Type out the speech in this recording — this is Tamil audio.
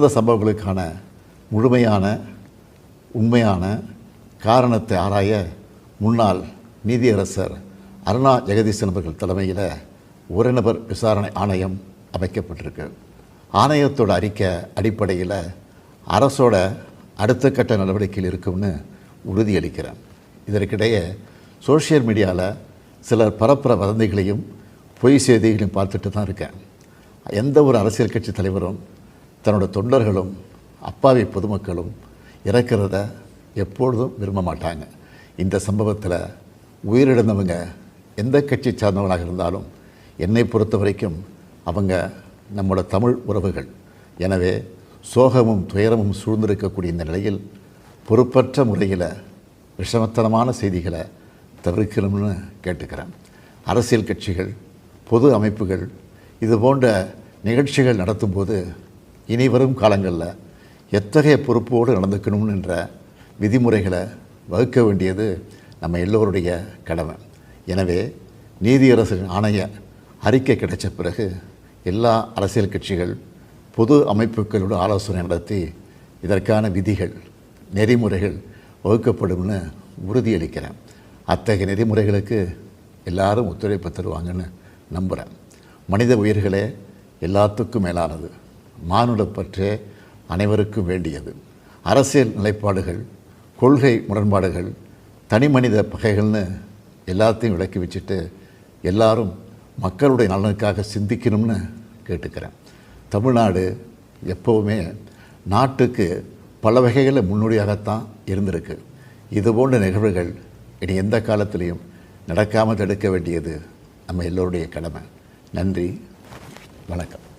இந்த சம்பவங்களுக்கான முழுமையான உண்மையான காரணத்தை ஆராய முன்னாள் நீதியரசர் அருணா ஜெகதீசன் அவர்கள் தலைமையில் ஒரு நபர் விசாரணை ஆணையம் அமைக்கப்பட்டிருக்கு. ஆணையத்தோட அறிக்கை அடிப்படையில் அரசோட அடுத்த கட்ட நடவடிக்கையில் இருக்கும்னு உறுதியளிக்கிறேன். இதற்கிடையே சோஷியல் மீடியாவில் சிலர் பரப்புற வதந்திகளையும் பொய் செய்திகளையும் பார்த்துட்டு தான் இருக்கேன். எந்த ஒரு அரசியல் கட்சி தலைவரும் தன்னோட தொண்டர்களும் அப்பாவி பொதுமக்களும் இறக்கிறத எப்பொழுதும் விரும்ப மாட்டாங்க. இந்த சம்பவத்தில் உயிரிழந்தவங்க எந்த கட்சி சார்ந்தவனாக இருந்தாலும் என்னை பொறுத்த வரைக்கும் அவங்க நம்மளோட தமிழ் உறவுகள். எனவே சோகமும் துயரமும் சூழ்ந்திருக்கக்கூடிய இந்த நிலையில் பொறுப்பற்ற முறையில் விஷமத்தனமான செய்திகளை தவிர்க்கணும்னு கேட்டுக்கிறேன். அரசியல் கட்சிகள் பொது அமைப்புகள் இது போன்ற நிகழ்ச்சிகள் நடத்தும்போது இனி வரும் காலங்களில் எத்தகைய பொறுப்போடு நடந்துக்கணும்னு என்ற விதிமுறைகளை வகுக்க வேண்டியது நம்ம எல்லோருடைய கடமை. எனவே நீதியரசரின் ஆணைய அறிக்கை கிடைச்ச பிறகு எல்லா அரசியல் கட்சிகள் பொது அமைப்புகளோடு ஆலோசனை நடத்தி இதற்கான விதிகள் நெறிமுறைகள் வகுக்கப்படும்னு உறுதியளிக்கிறேன். அத்தகைய நெறிமுறைகளுக்கு எல்லாரும் ஒத்துழைப்பு தருவாங்கன்னு நம்புகிறேன் மனித உயிர்களே எல்லாத்துக்கும் மேலானது. மானுடப்பற்றே அனைவருக்கும் வேண்டியது. அரசியல் நிலைப்பாடுகள் கொள்கை முரண்பாடுகள் தனி மனித பகைகள்னு எல்லாத்தையும் விளக்கி வச்சுட்டு எல்லாரும் மக்களுடைய நலனுக்காக சிந்திக்கணும்னு கேட்டுக்கிறேன். தமிழ்நாடு எப்போவுமே நாட்டுக்கு பல வகைகளில் முன்னோடியாகத்தான் இருந்திருக்கு. இது போன்ற நிகழ்வுகள் இனி எந்த காலத்திலையும் நடக்காமல் தடுக்க வேண்டியது நம்ம எல்லோருடைய கடமை. நன்றி வணக்கம்.